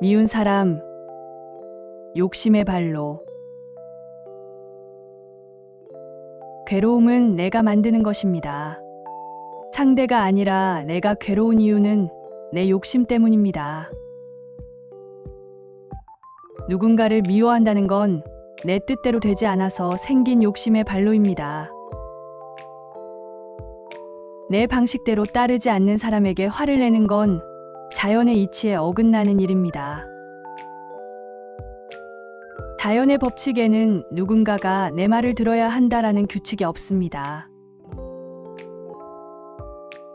미운 사람, 욕심의 발로. 괴로움은 내가 만드는 것입니다. 상대가 아니라 내가 괴로운 이유는 내 욕심 때문입니다. 누군가를 미워한다는 건 내 뜻대로 되지 않아서 생긴 욕심의 발로입니다. 내 방식대로 따르지 않는 사람에게 화를 내는 건 자연의 이치에 어긋나는 일입니다. 자연의 법칙에는 누군가가 내 말을 들어야 한다라는 규칙이 없습니다.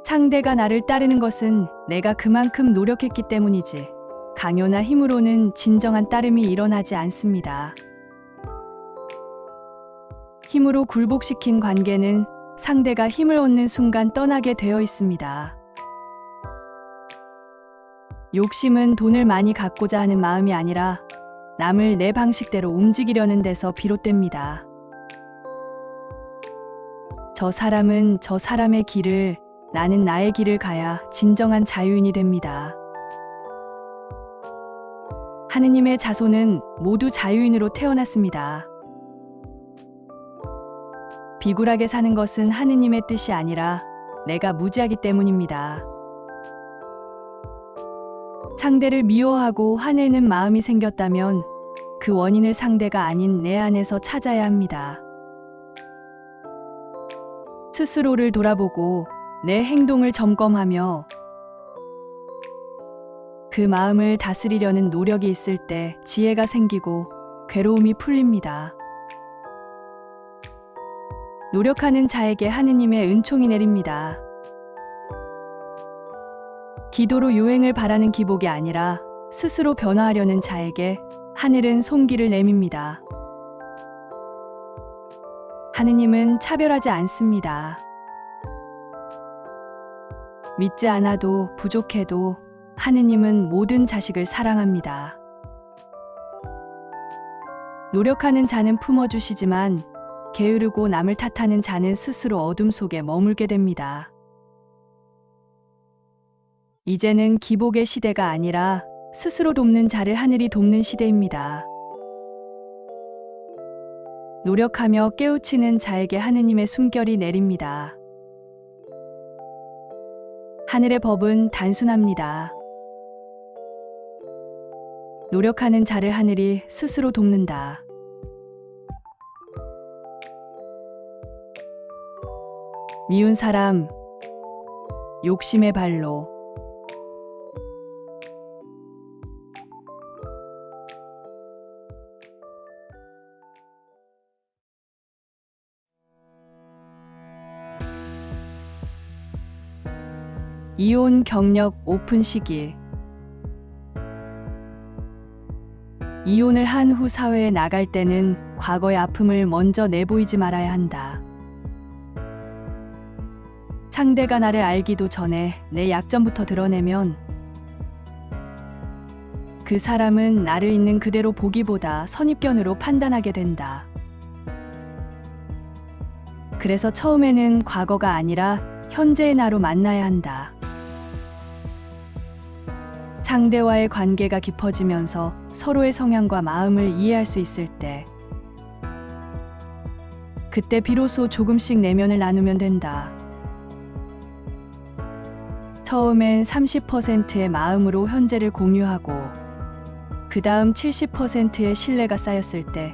상대가 나를 따르는 것은 내가 그만큼 노력했기 때문이지, 강요나 힘으로는 진정한 따름이 일어나지 않습니다. 힘으로 굴복시킨 관계는 상대가 힘을 얻는 순간 떠나게 되어 있습니다. 욕심은 돈을 많이 갖고자 하는 마음이 아니라 남을 내 방식대로 움직이려는 데서 비롯됩니다. 저 사람은 저 사람의 길을, 나는 나의 길을 가야 진정한 자유인이 됩니다. 하느님의 자손은 모두 자유인으로 태어났습니다. 비굴하게 사는 것은 하느님의 뜻이 아니라 내가 무지하기 때문입니다. 상대를 미워하고 화내는 마음이 생겼다면 그 원인을 상대가 아닌 내 안에서 찾아야 합니다. 스스로를 돌아보고 내 행동을 점검하며 그 마음을 다스리려는 노력이 있을 때 지혜가 생기고 괴로움이 풀립니다. 노력하는 자에게 하느님의 은총이 내립니다. 기도로 요행을 바라는 기복이 아니라 스스로 변화하려는 자에게 하늘은 손길을 내밉니다. 하느님은 차별하지 않습니다. 믿지 않아도 부족해도 하느님은 모든 자식을 사랑합니다. 노력하는 자는 품어주시지만 게으르고 남을 탓하는 자는 스스로 어둠 속에 머물게 됩니다. 이제는 기복의 시대가 아니라 스스로 돕는 자를 하늘이 돕는 시대입니다. 노력하며 깨우치는 자에게 하느님의 숨결이 내립니다. 하늘의 법은 단순합니다. 노력하는 자를 하늘이 스스로 돕는다. 미운 사람, 욕심의 발로. 이혼 경력 오픈 시기. 이혼을 한 후 사회에 나갈 때는 과거의 아픔을 먼저 내보이지 말아야 한다. 상대가 나를 알기도 전에 내 약점부터 드러내면 그 사람은 나를 있는 그대로 보기보다 선입견으로 판단하게 된다. 그래서 처음에는 과거가 아니라 현재의 나로 만나야 한다. 상대와의 관계가 깊어지면서 서로의 성향과 마음을 이해할 수 있을 때, 그때 비로소 조금씩 내면을 나누면 된다. 처음엔 30%의 마음으로 현재를 공유하고, 그 다음 70%의 신뢰가 쌓였을 때,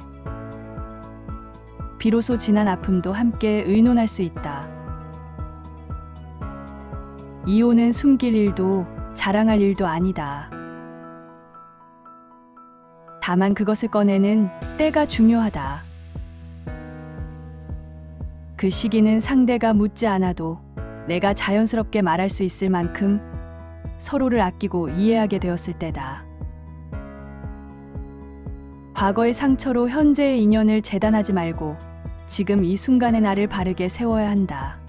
비로소 지난 아픔도 함께 의논할 수 있다. 이혼은 숨길 일도 자랑할 일도 아니다. 다만 그것을 꺼내는 때가 중요하다. 그 시기는 상대가 묻지 않아도 내가 자연스럽게 말할 수 있을 만큼 서로를 아끼고 이해하게 되었을 때다. 과거의 상처로 현재의 인연을 재단하지 말고 지금 이 순간의 나를 바르게 세워야 한다.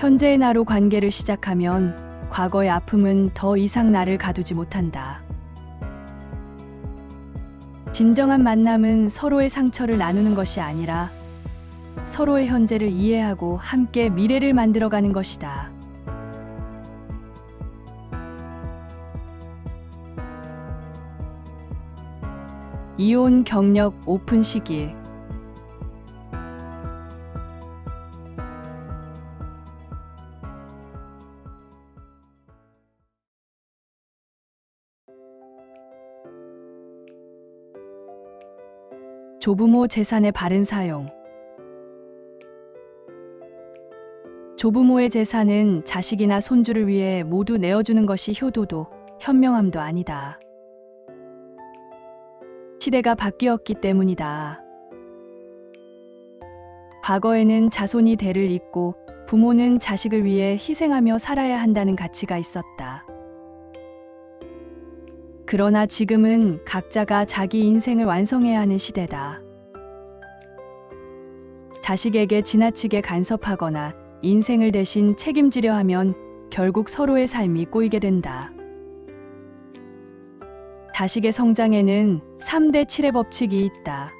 현재의 나로 관계를 시작하면 과거의 아픔은 더 이상 나를 가두지 못한다. 진정한 만남은 서로의 상처를 나누는 것이 아니라 서로의 현재를 이해하고 함께 미래를 만들어가는 것이다. 이혼 경력 오픈 시기 조부모 재산의 바른 사용 조부모의 재산은 자식이나 손주를 위해 모두 내어주는 것이 효도도 현명함도 아니다. 시대가 바뀌었기 때문이다. 과거에는 자손이 대를 잇고 부모는 자식을 위해 희생하며 살아야 한다는 가치가 있었다. 그러나 지금은 각자가 자기 인생을 완성해야 하는 시대다. 자식에게 지나치게 간섭하거나 인생을 대신 책임지려 하면 결국 서로의 삶이 꼬이게 된다. 자식의 성장에는 3대 7의 법칙이 있다.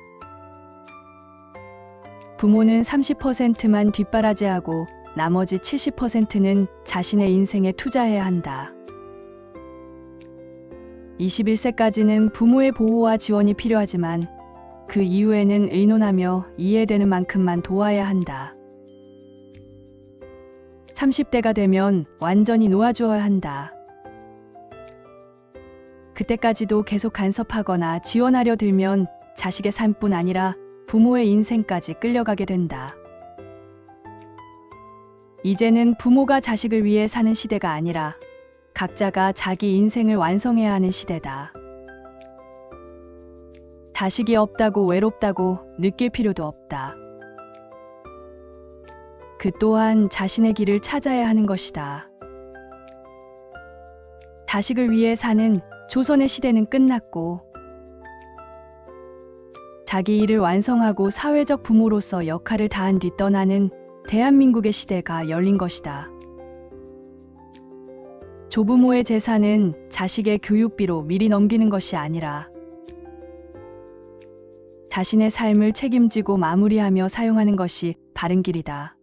부모는 30%만 뒷바라지하고 나머지 70%는 자신의 인생에 투자해야 한다. 21세까지는 부모의 보호와 지원이 필요하지만 그 이후에는 의논하며 이해되는 만큼만 도와야 한다. 30대가 되면 완전히 놓아주어야 한다. 그때까지도 계속 간섭하거나 지원하려 들면 자식의 삶뿐 아니라 부모의 인생까지 끌려가게 된다. 이제는 부모가 자식을 위해 사는 시대가 아니라 각자가 자기 인생을 완성해야 하는 시대다. 자식이 없다고 외롭다고 느낄 필요도 없다. 그 또한 자신의 길을 찾아야 하는 것이다. 자식을 위해 사는 조선의 시대는 끝났고, 자기 일을 완성하고 사회적 부모로서 역할을 다한 뒤 떠나는 대한민국의 시대가 열린 것이다. 조부모의 재산은 자식의 교육비로 미리 넘기는 것이 아니라 자신의 삶을 책임지고 마무리하며 사용하는 것이 바른 길이다.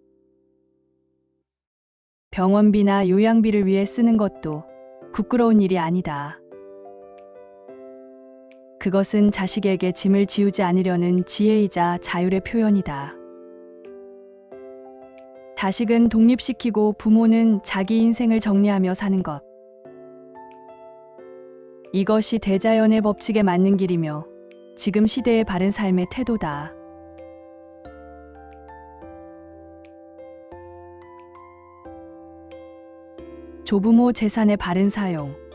병원비나 요양비를 위해 쓰는 것도 부끄러운 일이 아니다. 그것은 자식에게 짐을 지우지 않으려는 지혜이자 자율의 표현이다. 자식은 독립시키고 부모는 자기 인생을 정리하며 사는 것. 이것이 대자연의 법칙에 맞는 길이며 지금 시대의 바른 삶의 태도다. 조부모 재산의 바른 사용.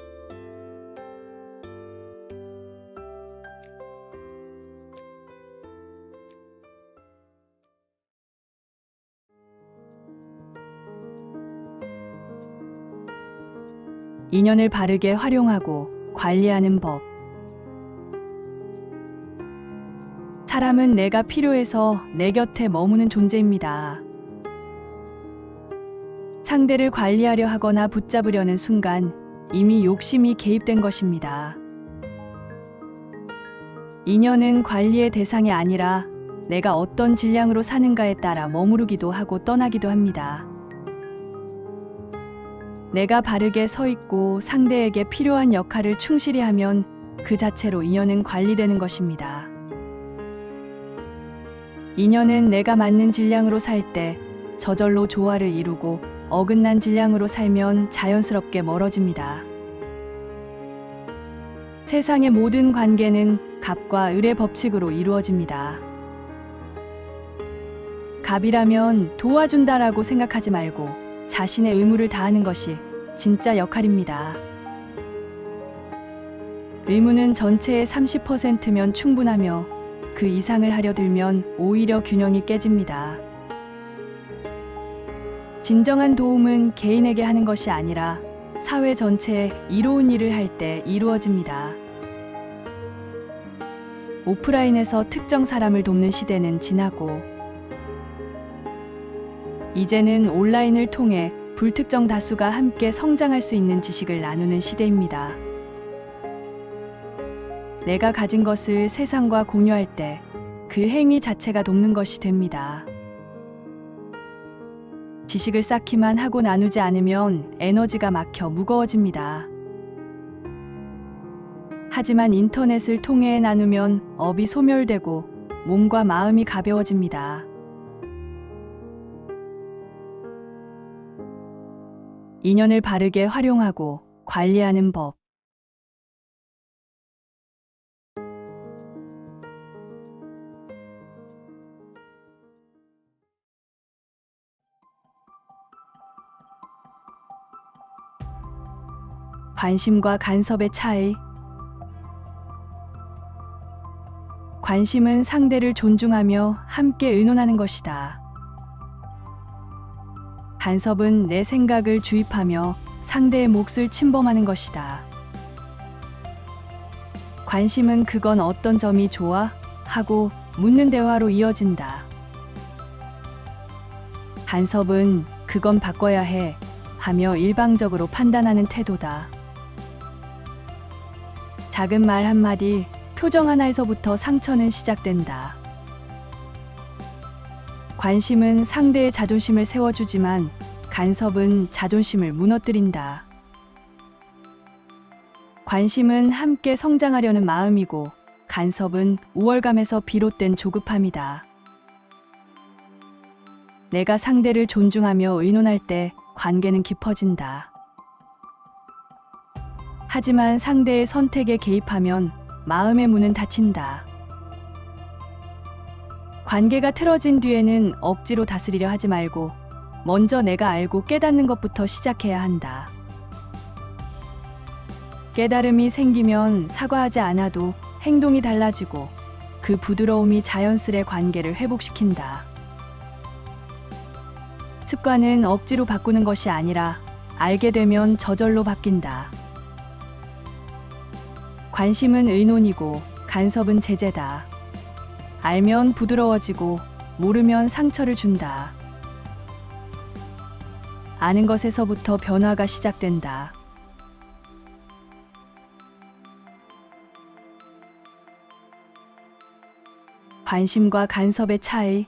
인연을 바르게 활용하고 관리하는 법. 사람은 내가 필요해서 내 곁에 머무는 존재입니다. 상대를 관리하려 하거나 붙잡으려는 순간 이미 욕심이 개입된 것입니다. 인연은 관리의 대상이 아니라 내가 어떤 질량으로 사는가에 따라 머무르기도 하고 떠나기도 합니다. 내가 바르게 서 있고 상대에게 필요한 역할을 충실히 하면 그 자체로 인연은 관리되는 것입니다. 인연은 내가 맞는 질량으로 살 때 저절로 조화를 이루고 어긋난 질량으로 살면 자연스럽게 멀어집니다. 세상의 모든 관계는 갑과 을의 법칙으로 이루어집니다. 갑이라면 도와준다라고 생각하지 말고 자신의 의무를 다하는 것이 진짜 역할입니다. 의무는 전체의 30%면 충분하며 그 이상을 하려 들면 오히려 균형이 깨집니다. 진정한 도움은 개인에게 하는 것이 아니라 사회 전체에 이로운 일을 할 때 이루어집니다. 오프라인에서 특정 사람을 돕는 시대는 지나고 이제는 온라인을 통해 불특정 다수가 함께 성장할 수 있는 지식을 나누는 시대입니다. 내가 가진 것을 세상과 공유할 때 그 행위 자체가 돕는 것이 됩니다. 지식을 쌓기만 하고 나누지 않으면 에너지가 막혀 무거워집니다. 하지만 인터넷을 통해 나누면 업이 소멸되고 몸과 마음이 가벼워집니다. 인연을 바르게 활용하고 관리하는 법. 관심과 간섭의 차이. 관심은 상대를 존중하며 함께 의논하는 것이다. 간섭은 내 생각을 주입하며 상대의 몫을 침범하는 것이다. 관심은 그건 어떤 점이 좋아? 하고 묻는 대화로 이어진다. 간섭은 그건 바꿔야 해 하며 일방적으로 판단하는 태도다. 작은 말 한마디, 표정 하나에서부터 상처는 시작된다. 관심은 상대의 자존심을 세워주지만 간섭은 자존심을 무너뜨린다. 관심은 함께 성장하려는 마음이고 간섭은 우월감에서 비롯된 조급함이다. 내가 상대를 존중하며 의논할 때 관계는 깊어진다. 하지만 상대의 선택에 개입하면 마음의 문은 닫힌다. 관계가 틀어진 뒤에는 억지로 다스리려 하지 말고 먼저 내가 알고 깨닫는 것부터 시작해야 한다. 깨달음이 생기면 사과하지 않아도 행동이 달라지고 그 부드러움이 자연스레 관계를 회복시킨다. 습관은 억지로 바꾸는 것이 아니라 알게 되면 저절로 바뀐다. 관심은 의논이고 간섭은 제재다. 알면 부드러워지고 모르면 상처를 준다. 아는 것에서부터 변화가 시작된다. 관심과 간섭의 차이.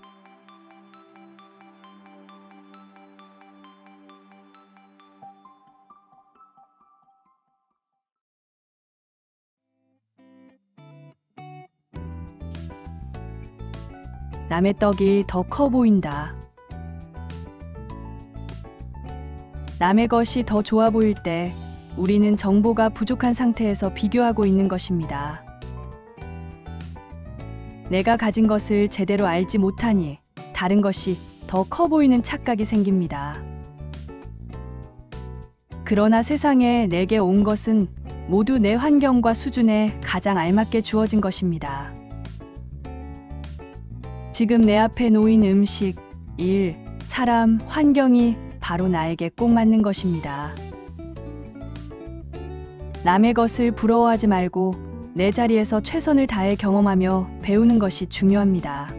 남의 떡이 더 커 보인다. 남의 것이 더 좋아 보일 때 우리는 정보가 부족한 상태에서 비교하고 있는 것입니다. 내가 가진 것을 제대로 알지 못하니 다른 것이 더 커 보이는 착각이 생깁니다. 그러나 세상에 내게 온 것은 모두 내 환경과 수준에 가장 알맞게 주어진 것입니다. 지금 내 앞에 놓인 음식, 일, 사람, 환경이 바로 나에게 꼭 맞는 것입니다. 남의 것을 부러워하지 말고 내 자리에서 최선을 다해 경험하며 배우는 것이 중요합니다.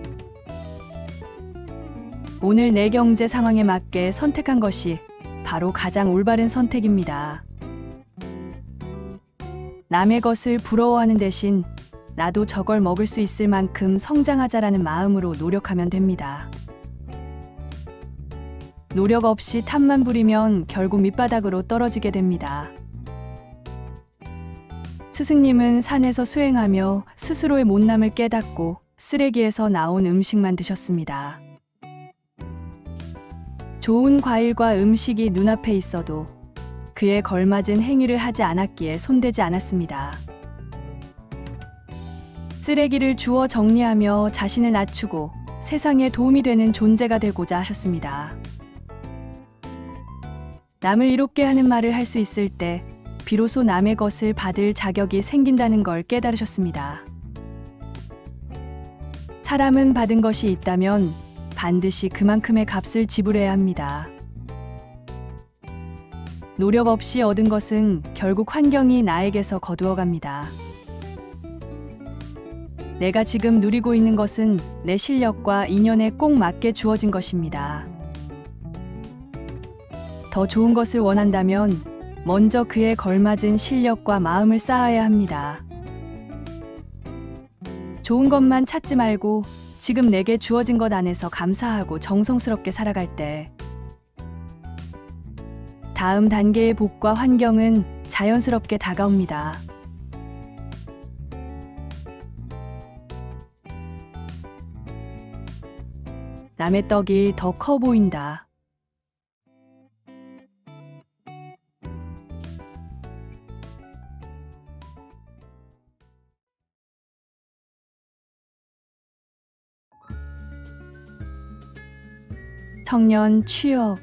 오늘 내 경제 상황에 맞게 선택한 것이 바로 가장 올바른 선택입니다. 남의 것을 부러워하는 대신 나도 저걸 먹을 수 있을 만큼 성장하자라는 마음으로 노력하면 됩니다. 노력 없이 탐만 부리면 결국 밑바닥으로 떨어지게 됩니다. 스승님은 산에서 수행하며 스스로의 못남을 깨닫고 쓰레기에서 나온 음식만 드셨습니다. 좋은 과일과 음식이 눈앞에 있어도 그에 걸맞은 행위를 하지 않았기에 손대지 않았습니다. 쓰레기를 주워 정리하며 자신을 낮추고 세상에 도움이 되는 존재가 되고자 하셨습니다. 남을 이롭게 하는 말을 할 수 있을 때 비로소 남의 것을 받을 자격이 생긴다는 걸 깨달으셨습니다. 사람은 받은 것이 있다면 반드시 그만큼의 값을 지불해야 합니다. 노력 없이 얻은 것은 결국 환경이 나에게서 거두어 갑니다. 내가 지금 누리고 있는 것은 내 실력과 인연에 꼭 맞게 주어진 것입니다. 더 좋은 것을 원한다면 먼저 그에 걸맞은 실력과 마음을 쌓아야 합니다. 좋은 것만 찾지 말고 지금 내게 주어진 것 안에서 감사하고 정성스럽게 살아갈 때 다음 단계의 복과 환경은 자연스럽게 다가옵니다. 남의 떡이 더 커 보인다. 청년 취업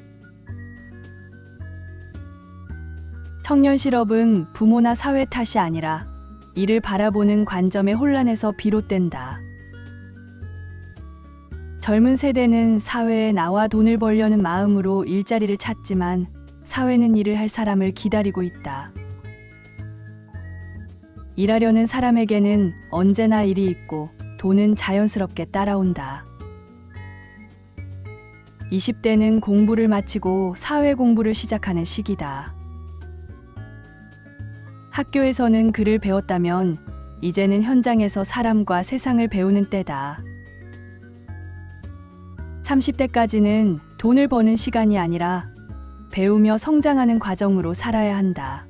청년 실업은 부모나 사회 탓이 아니라 이를 바라보는 관점의 혼란에서 비롯된다. 젊은 세대는 사회에 나와 돈을 벌려는 마음으로 일자리를 찾지만 사회는 일을 할 사람을 기다리고 있다. 일하려는 사람에게는 언제나 일이 있고 돈은 자연스럽게 따라온다. 20대는 공부를 마치고 사회 공부를 시작하는 시기다. 학교에서는 글을 배웠다면 이제는 현장에서 사람과 세상을 배우는 때다. 30대까지는 돈을 버는 시간이 아니라 배우며 성장하는 과정으로 살아야 한다.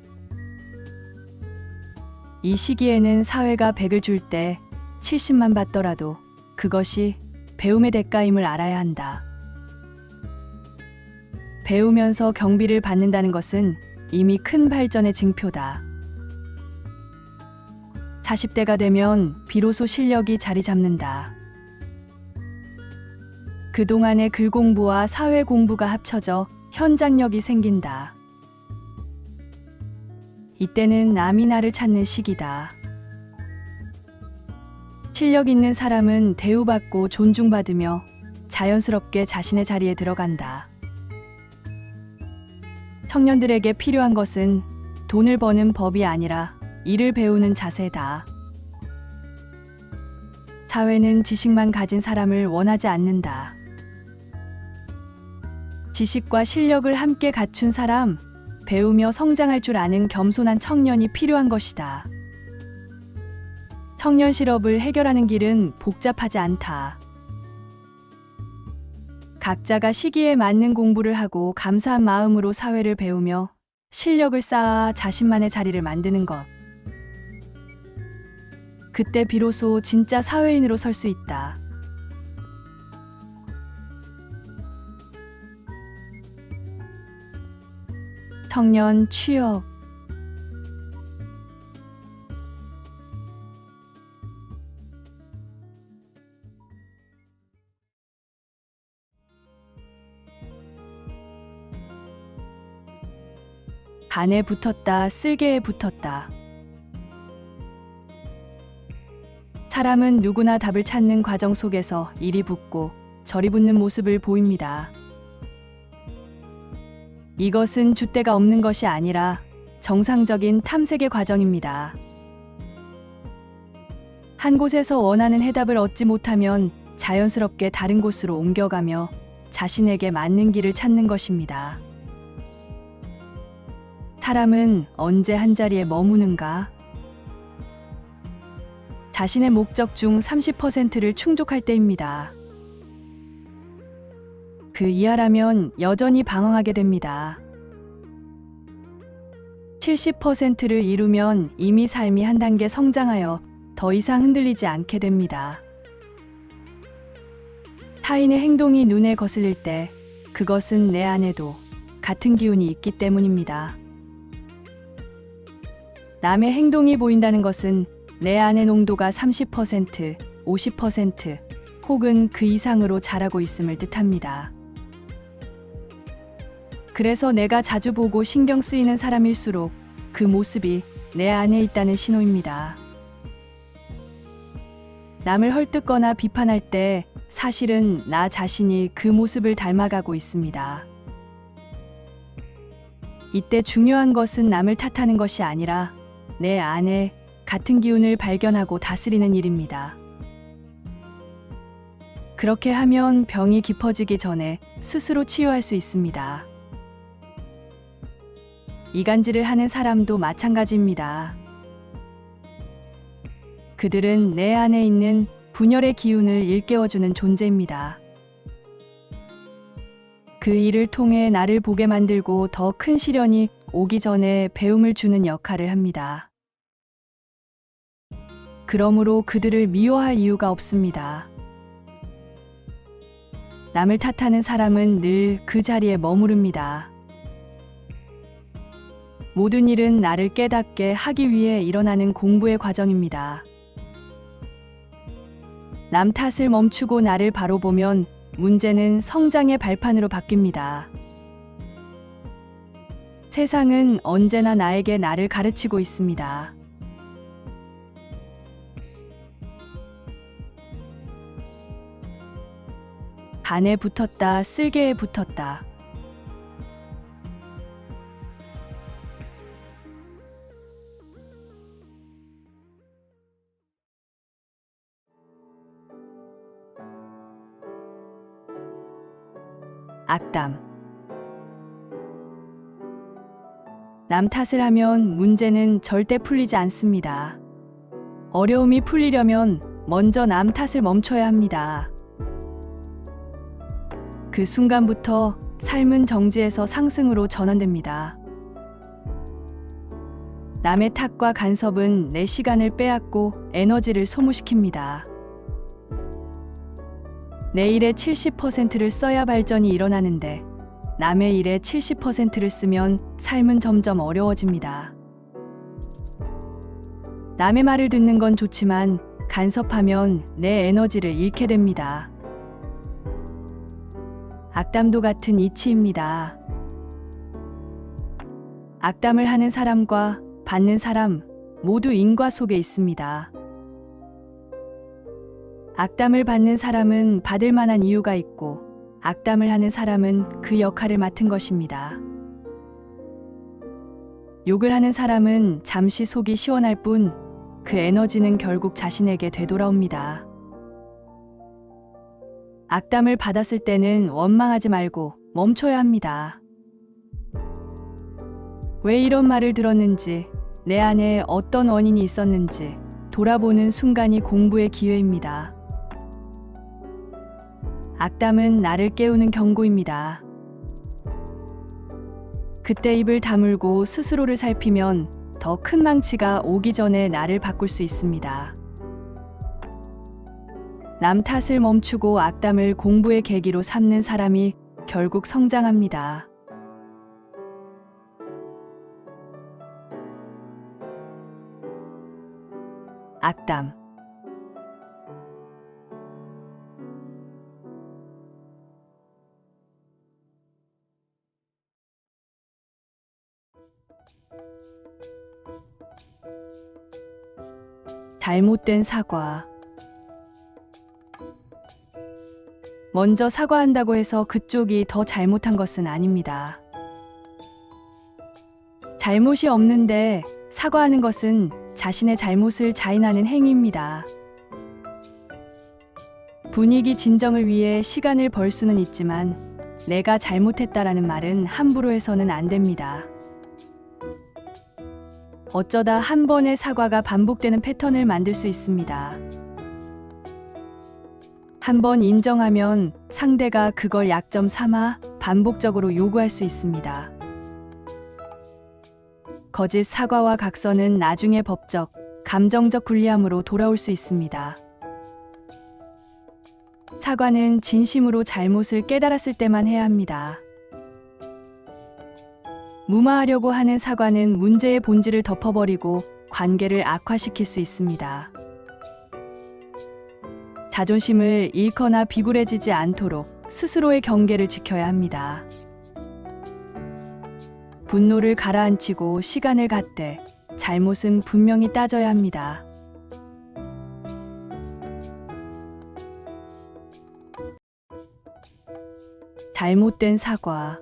이 시기에는 사회가 100을 줄 때 70만 받더라도 그것이 배움의 대가임을 알아야 한다. 배우면서 경비를 받는다는 것은 이미 큰 발전의 징표다. 40대가 되면 비로소 실력이 자리 잡는다. 그동안의 글 공부와 사회 공부가 합쳐져 현장력이 생긴다. 이때는 남이 나를 찾는 시기다. 실력 있는 사람은 대우받고 존중받으며 자연스럽게 자신의 자리에 들어간다. 청년들에게 필요한 것은 돈을 버는 법이 아니라 일을 배우는 자세다. 사회는 지식만 가진 사람을 원하지 않는다. 지식과 실력을 함께 갖춘 사람, 배우며 성장할 줄 아는 겸손한 청년이 필요한 것이다. 청년 실업을 해결하는 길은 복잡하지 않다. 각자가 시기에 맞는 공부를 하고 감사한 마음으로 사회를 배우며 실력을 쌓아 자신만의 자리를 만드는 것. 그때 비로소 진짜 사회인으로 설 수 있다. 청년 취업 간에 붙었다 쓸개에 붙었다 사람은 누구나 답을 찾는 과정 속에서 이리 붙고 저리 붙는 모습을 보입니다. 이것은 줏대가 없는 것이 아니라 정상적인 탐색의 과정입니다. 한 곳에서 원하는 해답을 얻지 못하면 자연스럽게 다른 곳으로 옮겨가며 자신에게 맞는 길을 찾는 것입니다. 사람은 언제 한 자리에 머무는가? 자신의 목적 중 30%를 충족할 때입니다. 그 이하라면 여전히 방황하게 됩니다. 70%를 이루면 이미 삶이 한 단계 성장하여 더 이상 흔들리지 않게 됩니다. 타인의 행동이 눈에 거슬릴 때 그것은 내 안에도 같은 기운이 있기 때문입니다. 남의 행동이 보인다는 것은 내 안의 농도가 30%, 50% 혹은 그 이상으로 자라고 있음을 뜻합니다. 그래서 내가 자주 보고 신경 쓰이는 사람일수록 그 모습이 내 안에 있다는 신호입니다. 남을 헐뜯거나 비판할 때 사실은 나 자신이 그 모습을 닮아가고 있습니다. 이때 중요한 것은 남을 탓하는 것이 아니라 내 안에 같은 기운을 발견하고 다스리는 일입니다. 그렇게 하면 병이 깊어지기 전에 스스로 치유할 수 있습니다. 이간질을 하는 사람도 마찬가지입니다. 그들은 내 안에 있는 분열의 기운을 일깨워주는 존재입니다. 그 일을 통해 나를 보게 만들고 더 큰 시련이 오기 전에 배움을 주는 역할을 합니다. 그러므로 그들을 미워할 이유가 없습니다. 남을 탓하는 사람은 늘 그 자리에 머무릅니다. 모든 일은 나를 깨닫게 하기 위해 일어나는 공부의 과정입니다. 남 탓을 멈추고 나를 바로 보면 문제는 성장의 발판으로 바뀝니다. 세상은 언제나 나에게 나를 가르치고 있습니다. 간에 붙었다, 쓸개에 붙었다. 악담. 남 탓을 하면 문제는 절대 풀리지 않습니다. 어려움이 풀리려면 먼저 남 탓을 멈춰야 합니다. 그 순간부터 삶은 정지에서 상승으로 전환됩니다. 남의 탓과 간섭은 내 시간을 빼앗고 에너지를 소모시킵니다. 내 일의 70%를 써야 발전이 일어나는데 남의 일의 70%를 쓰면 삶은 점점 어려워집니다. 남의 말을 듣는 건 좋지만 간섭하면 내 에너지를 잃게 됩니다. 악담도 같은 이치입니다. 악담을 하는 사람과 받는 사람 모두 인과 속에 있습니다. 악담을 받는 사람은 받을 만한 이유가 있고 악담을 하는 사람은 그 역할을 맡은 것입니다. 욕을 하는 사람은 잠시 속이 시원할 뿐 그 에너지는 결국 자신에게 되돌아옵니다. 악담을 받았을 때는 원망하지 말고 멈춰야 합니다. 왜 이런 말을 들었는지, 내 안에 어떤 원인이 있었는지 돌아보는 순간이 공부의 기회입니다. 악담은 나를 깨우는 경고입니다. 그때 입을 다물고 스스로를 살피면 더 큰 망치가 오기 전에 나를 바꿀 수 있습니다. 남 탓을 멈추고 악담을 공부의 계기로 삼는 사람이 결국 성장합니다. 악담 잘못된 사과 먼저 사과한다고 해서 그쪽이 더 잘못한 것은 아닙니다. 잘못이 없는데 사과하는 것은 자신의 잘못을 자인하는 행위입니다. 분위기 진정을 위해 시간을 벌 수는 있지만 내가 잘못했다라는 말은 함부로 해서는 안 됩니다. 어쩌다 한 번의 사과가 반복되는 패턴을 만들 수 있습니다. 한 번 인정하면 상대가 그걸 약점 삼아 반복적으로 요구할 수 있습니다. 거짓 사과와 각서는 나중에 법적, 감정적 불리함으로 돌아올 수 있습니다. 사과는 진심으로 잘못을 깨달았을 때만 해야 합니다. 무마하려고 하는 사과는 문제의 본질을 덮어버리고 관계를 악화시킬 수 있습니다. 자존심을 잃거나 비굴해지지 않도록 스스로의 경계를 지켜야 합니다. 분노를 가라앉히고 시간을 갖되 잘못은 분명히 따져야 합니다. 잘못된 사과.